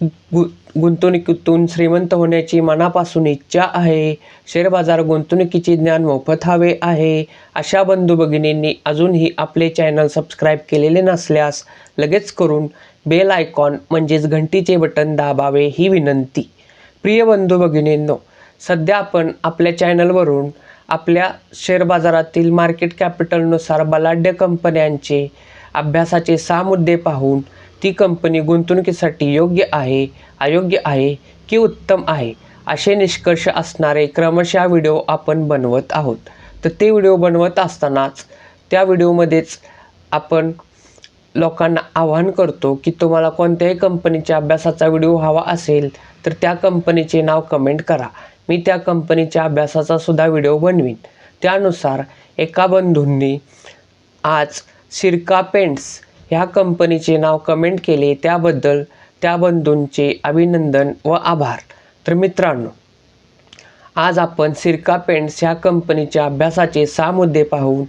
गु गुंतवणुकीतून श्रीमंत होण्याची मनापासून इच्छा आहे. शेअर बाजार गुंतवणुकीचे ज्ञान मोफत हवे आहे. अशा बंधू भगिनींनी अजूनही आपले चॅनल सबस्क्राईब केलेले नसल्यास लगेच करून बेल आयकॉन म्हणजेच घंटीचे बटन दाबावे ही विनंती. प्रिय बंधू भगिनींनो सध्या आपण आपल्या चॅनलवरून आपल्या शेअर बाजारातील मार्केट कॅपिटलनुसार बलाढ्य कंपन्यांचे अभ्यासाचे सहा मुद्दे पाहून ती कंपनी गुंतवणुकीसाठी योग्य आहे अयोग्य आहे की उत्तम आहे असे निष्कर्ष असणारे क्रमशः व्हिडिओ आपण बनवत आहोत. तर ते व्हिडिओ बनवत असतानाच त्या व्हिडिओमध्येच आपण लोकांना आवाहन करतो की तुम्हाला कोणत्याही कंपनीच्या अभ्यासाचा व्हिडिओ हवा असेल तर त्या कंपनीचे नाव कमेंट करा. मी त्या कंपनीच्या अभ्यासाचा सुद्धा व्हिडिओ बनवीन. त्यानुसार एका बंधूंनी आज सिरका पेंट्स ह्या कंपनीचे नाव कमेंट केले त्याबद्दल त्या बंधूंचे अभिनंदन व आभार. तर मित्रांनो आज आपण सिरका पेंट्स ह्या कंपनीच्या अभ्यासाचे सहा मुद्दे पाहून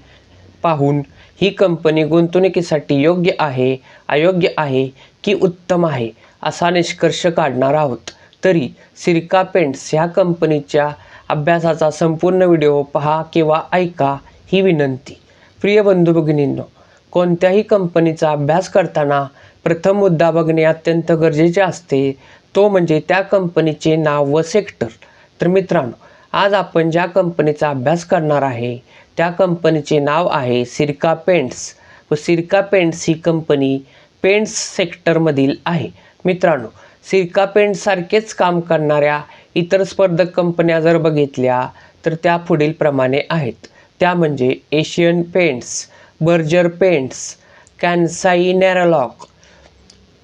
पाहून ही कंपनी गुंतवणुकीसाठी योग्य आहे अयोग्य आहे की उत्तम आहे असा निष्कर्ष काढणार आहोत. तरी सिरका पेंट्स ह्या कंपनीच्या अभ्यासाचा संपूर्ण व्हिडिओ पहा किंवा ऐका ही विनंती. प्रिय बंधू भगिनींनो कोणत्याही कंपनीचा अभ्यास करताना प्रथम मुद्दा बघणे अत्यंत गरजेचे असते. तो म्हणजे त्या कंपनीचे नाव व सेक्टर तर मित्रांनो आज आपण ज्या कंपनीचा अभ्यास करणार आहे त्या कंपनीचे नाव आहे सिरका पेंट्स. व सिरका पेंट्स ही कंपनी पेंट्स सेक्टरमधील आहे. मित्रांनो सिरका पेंट्ससारखेच काम करणाऱ्या इतर स्पर्धक कंपन्या जर बघितल्या तर त्या पुढील प्रमाणे आहेत. त्या म्हणजे Asian paints. Berger paints Kansai Nerolac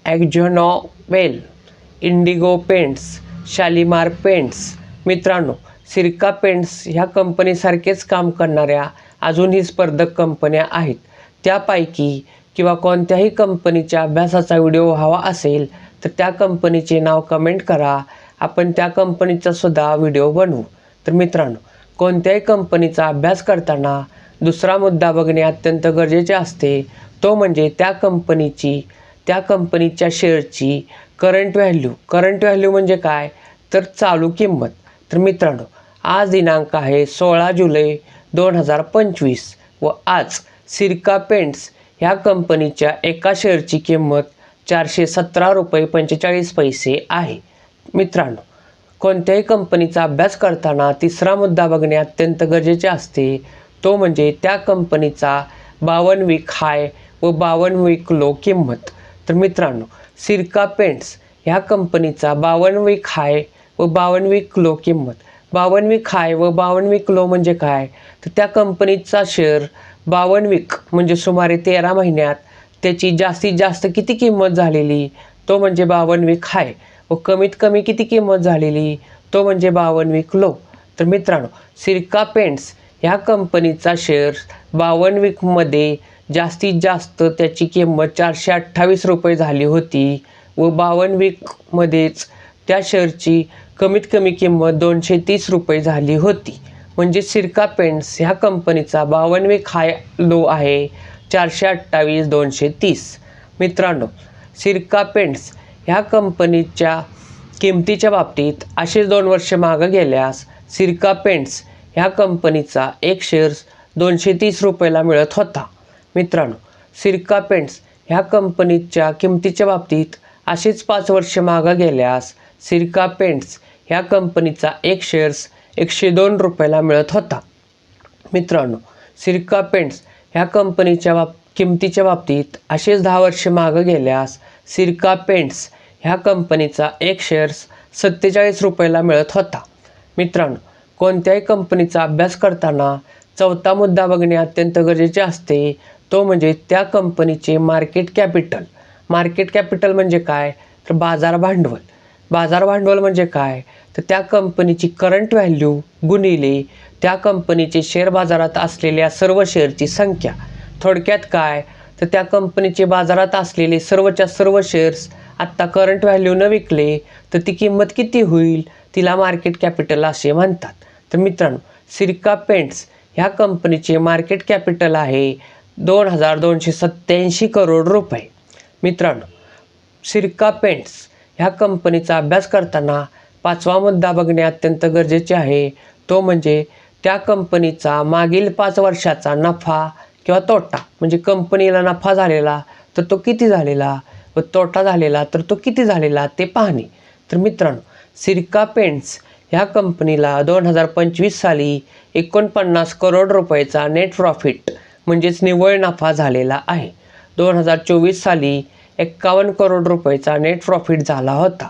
AkzoNobel Indigo paints Shalimar paints मित्रांनो सिरका पेंट्स ह्या कंपनीसारखेच काम करणाऱ्या अजूनही स्पर्धक कंपन्या आहेत. त्यापैकी किंवा कोणत्याही कंपनीच्या अभ्यासाचा व्हिडिओ हवा असेल तर त्या कंपनीचे नाव कमेंट करा. आपण त्या कंपनीचा सुद्धा व्हिडिओ बनवू. तर मित्रांनो कोणत्याही कंपनीचा अभ्यास करताना दुसरा मुद्दा बघणे अत्यंत गरजेचे असते. तो म्हणजे त्या कंपनीची त्या कंपनीच्या शेअरची करंट व्हॅल्यू करंट व्हॅल्यू म्हणजे काय? तर चालू किंमत. तर मित्रांनो आज दिनांक आहे सोळा जुलै दोन हजार पंचवीस व आज सिरका पेंट्स ह्या कंपनीच्या एका शेअरची किंमत चारशे सतरा रुपये पंचेचाळीस पैसे आहे. मित्रांनो कोणत्याही कंपनीचा अभ्यास करताना तिसरा मुद्दा बघणे अत्यंत गरजेचे असते. तो म्हणजे त्या कंपनीचा बावन वीक हाय व बावन वीक लो किंमत. तर मित्रांनो सिरका पेंट्स ह्या कंपनीचा बावन वीक हाय व बावन वीक लो किंमत. बावन वीक हाय व बावन वीक लो म्हणजे काय? तर त्या कंपनीचा शेअर बावन वीक म्हणजे सुमारे तेरा महिन्यात त्याची जास्तीत जास्त किती किंमत झालेली? तो म्हणजे बावन वीक हाय व कमीत कमी किती किंमत झालेली? तो म्हणजे बावन वीक लो. तर मित्रांनो सिरका पेंट्स ह्या कंपनीचा शेअर बावन वीकमध्ये जास्तीत जास्त त्याची किंमत चारशे अठ्ठावीस रुपये झाली होती व बावन वीकमध्येच त्या शेअरची कमीत कमी किंमत दोनशे तीस रुपये झाली होती. म्हणजे सिरका पेंट्स ह्या कंपनीचा बावन्न वीक हाय लो आहे चारशे अठ्ठावीस दोनशे तीस. मित्रांनो सिरका पेंट्स ह्या कंपनीच्या किमतीच्या बाबतीत असेच दोन वर्ष मागं गेल्यास सिरका पेंट्स ह्या कंपनीचा एक शेअर्स दोनशे तीस रुपयाला मिळत होता. मित्रांनो सिरका पेंट्स ह्या कंपनीच्या किमतीच्या बाबतीत असेच पाच वर्ष मागं गेल्यास सिरका पेंट्स ह्या कंपनीचा एक शेअर्स एकशे दोन रुपयाला मिळत होता. मित्रांनो सिरका पेंट्स ह्या कंपनीच्या बाब किमतीच्या बाबतीत असेच दहा वर्ष मागं गेल्यास सिरका पेंट्स ह्या कंपनीचा एक शेअर्स सत्तेचाळीस रुपयाला मिळत होता. मित्रांनो कोणत्याही कंपनीचा अभ्यास करताना चौथा मुद्दा बघणे अत्यंत गरजेचे असते. तो म्हणजे त्या कंपनीचे मार्केट कॅपिटल मार्केट कॅपिटल म्हणजे काय? तर बाजार भांडवल. बाजार भांडवल म्हणजे काय? तर त्या कंपनीची करंट व्हॅल्यू गुणिले त्या कंपनीचे शेअर बाजारात असलेल्या सर्व शेअरची संख्या. थोडक्यात काय? तर त्या कंपनीचे बाजारात असलेले सर्वच्या सर्व शेअर्स आत्ता करंट व्हॅल्यूनं विकले तर ती किंमत किती होईल? तिला मार्केट कॅपिटल असे म्हणतात. तर मित्रांनो सिरका पेंट्स ह्या कंपनीचे मार्केट कॅपिटल आहे दोन हजार दोनशे सत्त्याऐंशी करोड रुपये. मित्रांनो सिरका पेंट्स ह्या कंपनीचा अभ्यास करताना पाचवा मुद्दा बघणे अत्यंत गरजेचे आहे. तो म्हणजे त्या कंपनीचा मागील पाच वर्षाचा नफा किंवा तोटा म्हणजे कंपनीला नफा झालेला तर तो किती झालेला? व तोटा झालेला तर तो किती झालेला ते पाहणे. तर मित्रांनो सिरका पेंट्स ह्या कंपनीला दोन हजार पंचवीस साली एकोणपन्नास करोड रुपयाचा नेट प्रॉफिट म्हणजेच निव्वळ नफा झालेला आहे. दोन हजार चोवीस साली एक्कावन्न करोड रुपयाचा नेट प्रॉफिट झाला होता.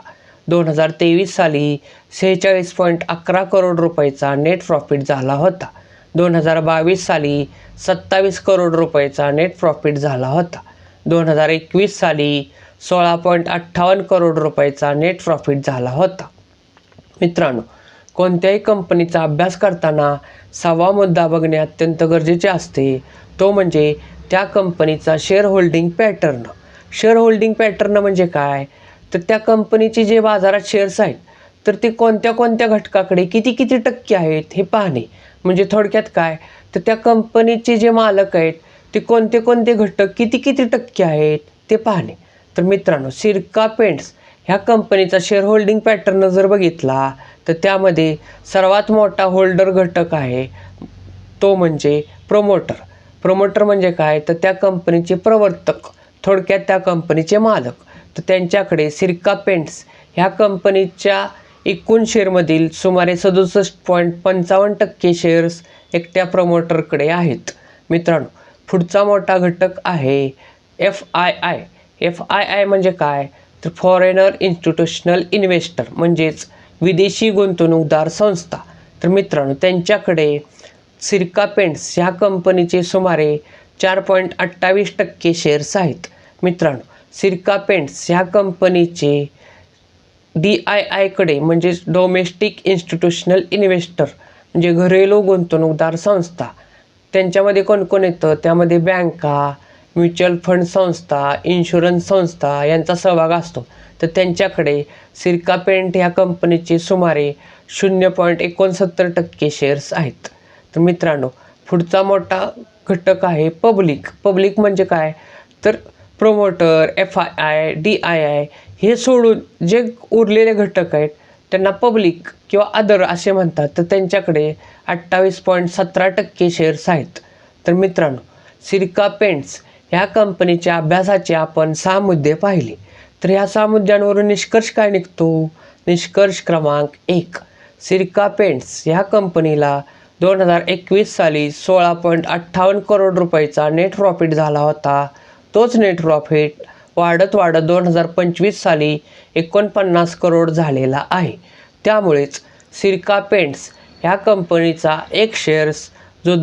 दोन हजार तेवीस साली सेहेचाळीस पॉईंट अकरा करोड रुपयाचा नेट प्रॉफिट झाला होता. दोन हजार बावीस साली सत्तावीस करोड रुपयाचा नेट प्रॉफिट झाला होता. दोन हजार एकवीस साली सोळा पॉईंट अठ्ठावन्न करोड रुपयाचा नेट प्रॉफिट झाला होता. मित्रांनो कोणत्याही कंपनीचा अभ्यास करताना सहावा मुद्दा बघणे अत्यंत गरजेचे असते. तो म्हणजे त्या कंपनीचा share holding pattern share holding pattern म्हणजे काय? तर त्या कंपनीचे जे बाजारात शेअर्स आहेत तर ते कोणत्या कोणत्या घटकाकडे किती किती टक्के आहेत हे पाहणे. म्हणजे थोडक्यात काय? तर त्या कंपनीचे जे मालक आहेत ते कोणते कोणते घटक किती किती टक्के आहेत ते पाहणे. तर मित्रांनो सिरका पेंट्स ह्या कंपनीचा शेअर होल्डिंग पॅटर्न जर बघितला तर त्यामध्ये सर्वात मोठा होल्डर घटक आहे तो म्हणजे प्रोमोटर प्रोमोटर म्हणजे काय? तर त्या कंपनीचे प्रवर्तक थोडक्यात त्या कंपनीचे मालक. तर त्यांच्याकडे सिरका पेंट्स ह्या कंपनीच्या एकूण शेअरमधील सुमारे सदुसष्ट पॉईंट पंचावन्न टक्के शेअर्स एकट्या प्रमोटरकडे आहेत. मित्रांनो पुढचा मोठा घटक आहे F I I. F I I म्हणजे काय? तर फॉरेनर इन्स्टिट्यूशनल इन्व्हेस्टर म्हणजेच विदेशी गुंतवणूकदार संस्था. तर मित्रांनो त्यांच्याकडे सिरका पेंट्स ह्या कंपनीचे सुमारे चार पॉईंट अठ्ठावीस टक्के शेअर्स आहेत. मित्रांनो सिरका पेंट्स ह्या कंपनीचे डी आय आयकडे म्हणजेच डोमेस्टिक इन्स्टिट्यूशनल इन्व्हेस्टर म्हणजे घरेलू गुंतवणूकदार संस्था त्यांच्यामध्ये कोण कोण येतं? त्यामध्ये बँका म्युच्युअल फंड संस्था इन्शुरन्स संस्था यांचा सहभाग असतो. तर त्यांच्याकडे सिरका पेंट ह्या कंपनीचे सुमारे शून्य पॉईंट एकोणसत्तर टक्के शेअर्स आहेत. तर मित्रांनो पुढचा मोठा घटक आहे पब्लिक. पब्लिक म्हणजे काय? तर promoter F I I D I I हे सोडून जे उरलेले घटक आहेत त्यांना पब्लिक किंवा अदर असे म्हणतात. तर त्यांच्याकडे अठ्ठावीस पॉईंट सतरा टक्के शेअर्स आहेत. तर मित्रांनो सिरका पेंट्स ह्या कंपनीच्या अभ्यासाचे आपण सहा मुद्दे पाहिले. तर ह्या सहा मुद्द्यांवरून निष्कर्ष काय निघतो? निष्कर्ष क्रमांक एक. सिरका पेंट्स ह्या कंपनीला दोन हजार एकवीस साली सोळा पॉईंट अठ्ठावन्न करोड रुपयाचा नेट प्रॉफिट झाला होता. तोच नेट प्रॉफिट वाढत वाढत दोन हजार पंचवीस साली एकोणपन्नास करोड झालेला आहे. त्यामुळेच सिरका पेंट्स ह्या कंपनीचा एक शेअर्स जो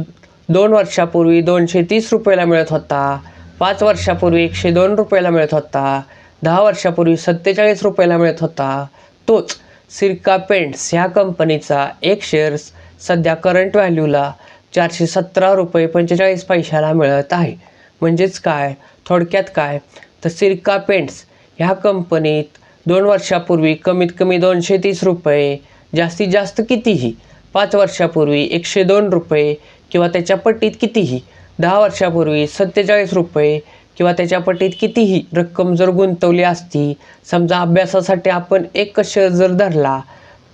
दोन वर्षापूर्वी दोनशे तीस रुपयाला मिळत होता पाच वर्षापूर्वी एकशे दोन रुपयाला मिळत होता दहा वर्षापूर्वी सत्तेचाळीस रुपयाला मिळत होता. तोच सिरका पेंट्स ह्या कंपनीचा एक शेअर्स सध्या करंट व्हॅल्यूला चारशे सतरा रुपये पंचेचाळीस पैशाला मिळत आहे. म्हणजेच काय? थोडक्यात काय? तर सिरका पेंट्स ह्या कंपनीत दोन वर्षापूर्वी कमीत कमी दोनशे तीस रुपये जास्तीत जास्त कितीही? पाच वर्षापूर्वी एकशे दोन रुपये किंवा त्याच्या पट्टीत कितीही? दहा वर्षापूर्वी सत्तेचाळीस रुपये किंवा त्याच्या पट्टीत कितीही रक्कम जर गुंतवली असती समजा अभ्यासासाठी आपण एक शेअर जर धरला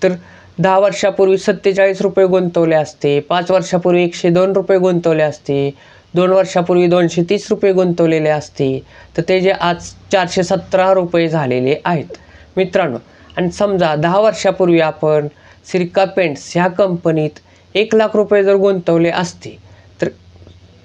तर दहा वर्षापूर्वी सत्तेचाळीस रुपये गुंतवले असते पाच वर्षापूर्वी एकशे दोन रुपये गुंतवले असते दोन वर्षापूर्वी दोनशे तीस रुपये गुंतवलेले असते. तर ते जे आज चारशे सतरा रुपये झालेले आहेत. मित्रांनो आणि समजा दहा वर्षापूर्वी आपण सिरका पेंट्स ह्या कंपनीत एक लाख रुपये जर गुंतवले असते तर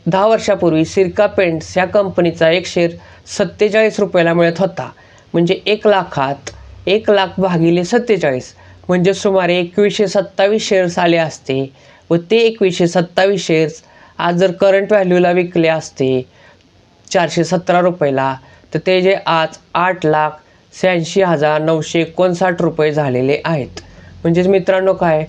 दहा वर्षापूर्वी सिरका पेंट्स ह्या कंपनीचा एक शेअर सत्तेचाळीस रुपयाला मिळत होता. म्हणजे एक लाखात एक लाख भागिले सत्तेचाळीस म्हणजे सुमारे एकवीसशे सत्तावीस शेअर्स आले असते व ते एकवीसशे सत्तावीस शेअर्स आज जर करंट व्हॅल्यूला विकले असते चारशे सतरा रुपयाला तर ते जे आज आठ लाख शहाऐंशी हजार नऊशे एकोणसाठ रुपये झालेले आहेत. म्हणजेच मित्रांनो काय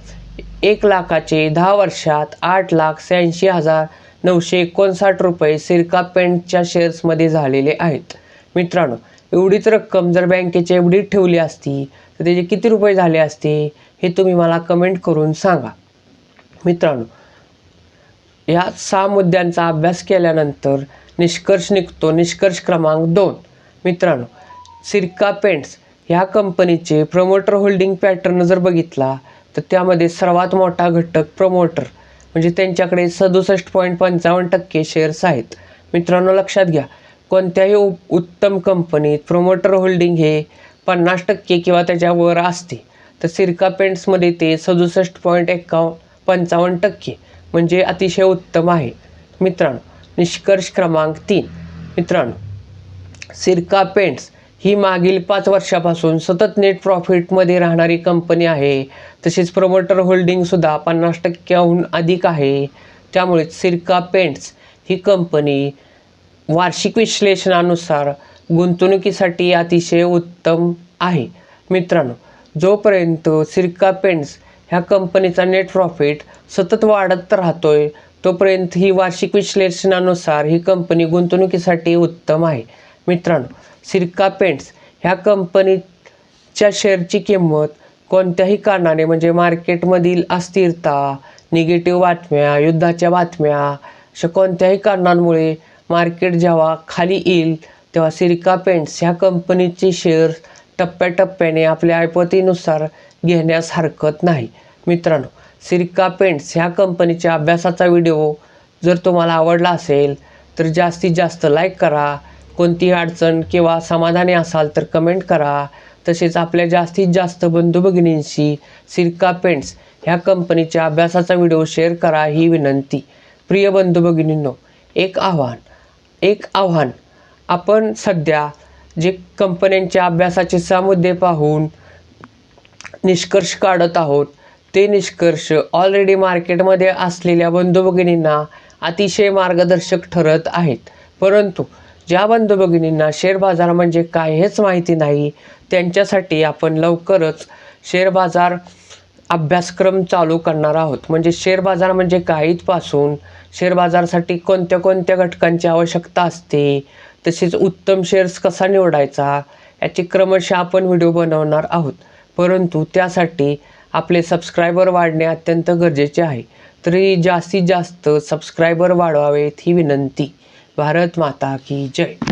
एक लाखाचे दहा वर्षात आठ लाख शहाऐंशी हजार नऊशे एकोणसाठ रुपये सिरका पेंटच्या शेअर्समध्ये झालेले आहेत. मित्रांनो एवढीच रक्कम जर बँकेच्या एवढीच ठेवली असती तर त्याचे किती रुपये झाले असते हे तुम्ही मला कमेंट करून सांगा. मित्रांनो ह्या सहा मुद्द्यांचा अभ्यास केल्यानंतर निष्कर्ष निघतो. निष्कर्ष क्रमांक दोन. मित्रांनो सिरका पेंट्स ह्या कंपनीचे प्रमोटर होल्डिंग पॅटर्न जर बघितला तर त्यामध्ये सर्वात मोठा घटक प्रमोटर म्हणजे त्यांच्याकडे सदुसष्ट पॉईंट पंचावन्न टक्के शेअर्स आहेत. मित्रांनो लक्षात घ्या कोणत्याही उ उत्तम कंपनीत प्रमोटर होल्डिंग हे पन्नास टक्के किंवा त्याच्यावर असते. तर सिरका पेंट्समध्ये ते सदुसष्ट पॉईंट एकावन्न पंचावन्न टक्के. म्हणजे अतिशय उत्तम आहे. मित्रांनो निष्कर्ष क्रमांक तीन. मित्रांनो सिरका पेंट्स ही मागील पाच वर्षापासून सतत नेट प्रॉफिटमध्ये राहणारी कंपनी आहे. तसेच प्रमोटर होल्डिंगसुद्धा पन्नास टक्क्याहून अधिक आहे. त्यामुळे सिरका पेंट्स ही कंपनी वार्षिक विश्लेषणानुसार गुंतवणुकीसाठी अतिशय उत्तम आहे. मित्रांनो जोपर्यंत सिरका पेंट्स ह्या कंपनीचा नेट प्रॉफिट सतत वाढत राहतोय. तोपर्यंत ही वार्षिक विश्लेषणानुसार ही कंपनी गुंतवणुकीसाठी उत्तम आहे. मित्रांनो सिरका पेंट्स ह्या कंपनीच्या शेअरची किंमत कोणत्याही कारणाने म्हणजे मार्केटमधील अस्थिरता निगेटिव्ह बातम्या युद्धाच्या बातम्या अशा कोणत्याही कारणांमुळे मार्केट जेव्हा खाली येईल तेव्हा सिरका पेंट्स ह्या कंपनीचे शेअर्स टप्प्याटप्प्याने आपल्या ऐपतीनुसार घेण्यास हरकत नाही. मित्रांनो सिरका पेंट्स ह्या कंपनीच्या अभ्यासाचा व्हिडिओ जर तुम्हाला आवडला असेल तर जास्तीत जास्त लाईक करा. कोणतीही अडचण किंवा समाधानी असाल तर कमेंट करा. तसेच आपल्या जास्तीत जास्त बंधू भगिनींशी सिरका पेंट्स ह्या कंपनीच्या अभ्यासाचा व्हिडिओ शेअर करा ही विनंती. प्रिय बंधू भगिनींनो एक आव्हान एक आव्हान. आपण सध्या जे कंपन्यांच्या अभ्यासाचे सामुद्दे पाहून निष्कर्ष काढत आहोत ते निष्कर्ष ऑलरेडी मार्केटमध्ये असलेल्या बंधू भगिनींना अतिशय मार्गदर्शक ठरत आहेत. परंतु ज्या बंधू भगिनींना शेअर बाजार म्हणजे काय हेच माहिती नाही त्यांच्यासाठी आपण लवकरच शेअर बाजार अभ्यासक्रम चालू करणार आहोत. म्हणजे शेअर बाजार म्हणजे काय? इथपासून शेअर बाजारासाठी कोणत्या कोणत्या घटकांची आवश्यकता असते? तसेच उत्तम शेअर्स कसा निवडायचा याचे क्रमशः आपण व्हिडिओ बनवणार आहोत. परंतु त्यासाठी आपले सबस्क्रायबर वाढणे अत्यंत गरजेचे आहे. तरी जास्तीत जास्त सबस्क्रायबर वाढवावेत ही विनंती. भारत माता की जय.